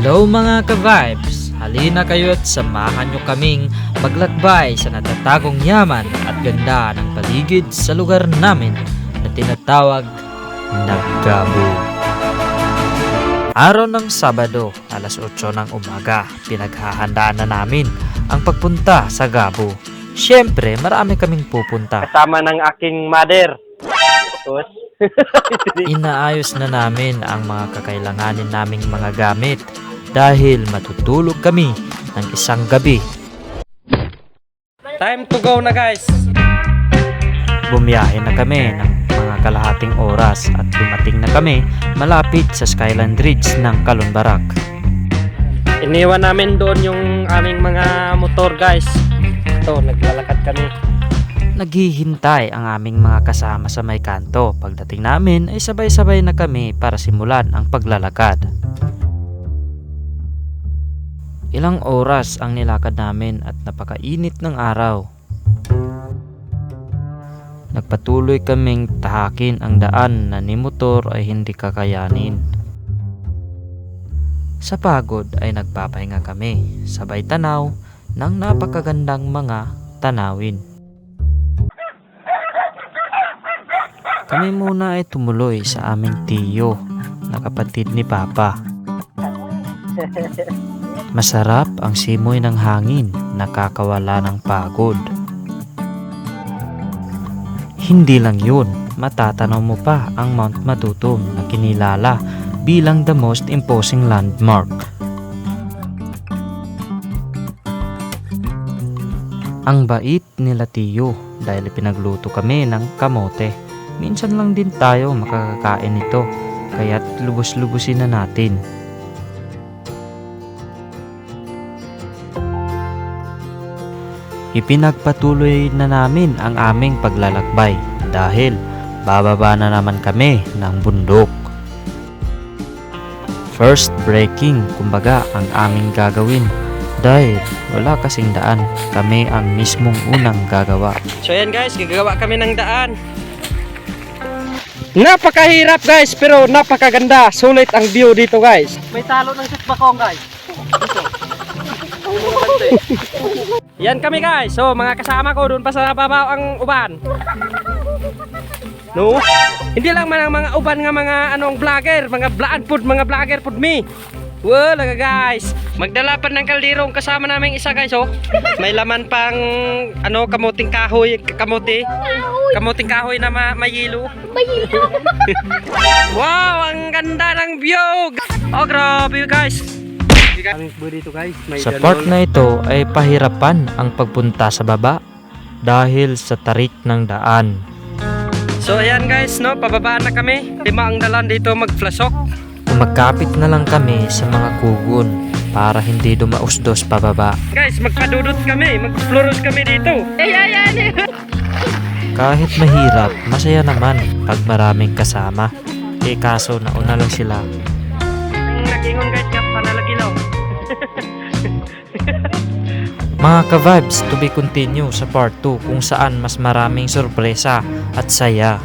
Hello mga ka-vibes! Halina kayo at samahan nyo kaming maglakbay sa natatagong yaman at ganda ng paligid sa lugar namin na tinatawag na Gabo. Araw ng Sabado, alas 8 ng umaga, pinaghahandaan na namin ang pagpunta sa Gabo. Siyempre, marami kaming pupunta. Kasama ng aking mother. Tapos, Inaayos na namin ang mga kakailanganin naming mga gamit dahil matutulog kami ng isang gabi. time to go na guys. Bumiyahe na kami ng mga kalahating oras at dumating na kami malapit sa Skyline Ridge ng Kalunbarak. Iniwan namin doon yung aming mga motor guys. Ito, naglalakad kami. Naghihintay ang aming mga kasama sa may kanto. Pagdating namin ay sabay-sabay na kami para simulan ang paglalakad. Ilang oras ang nilakad namin at napakainit ng araw. Nagpatuloy kaming tahakin ang daan na ni motor ay hindi kakayanin. Sa pagod ay nagpapahinga kami, sabay tanaw ng napakagandang mga tanawin. Kami muna ay tumuloy sa aming tiyo na kapatid ni Papa. Masarap ang simoy ng hangin, nakakawala ng pagod. Hindi lang yun, matatanaw mo pa ang Mount Matutum na kinilala bilang the most imposing landmark. Ang bait nila tiyo dahil pinagluto kami ng kamote. Minsan lang din tayo makakakain nito, kaya't lubos-lubusin na natin. Ipinagpatuloy na namin ang aming paglalakbay dahil bababa na naman kami ng bundok. First breaking, kumbaga ang aming gagawin dahil wala kasing daan, kami ang mismong unang gagawa. So yan guys, gagawa kami ng daan. Napakahirap guys, pero napakaganda. Sulit ang view dito guys. May talo ng sitbakong guys. Yan kami guys. So mga kasama ko doon pa sa babaw ang uban. No? Hindi lang man ang mga uban nga mga anong vlogger, mga blaan food, mga vlogger food me. Wala ka guys. Magdala pa ng kaldirong kasama namin isa guys oh. May laman pang ano kamuting kahoy, kamuti. Kamuting kahoy na ma mayilo. wow, ang ganda ng view. Oh, grabe guys. Sa part na ito ay pahirapan ang pagpunta sa baba dahil sa tarik ng daan. So ayan guys, no, pababa na kami. Lima ang dalan dito magflasok. Kumagkapit na lang kami sa mga kugon para hindi dumausdos pababa. Guys, magpadudot kami, magfloros kami dito. Kahit mahirap, masaya naman pag maraming kasama. Eh kaso nauna lang sila. Ang nagingon guys, panalagilaw. Mga ka-vibes, to be continue sa part 2 kung saan mas maraming sorpresa at saya.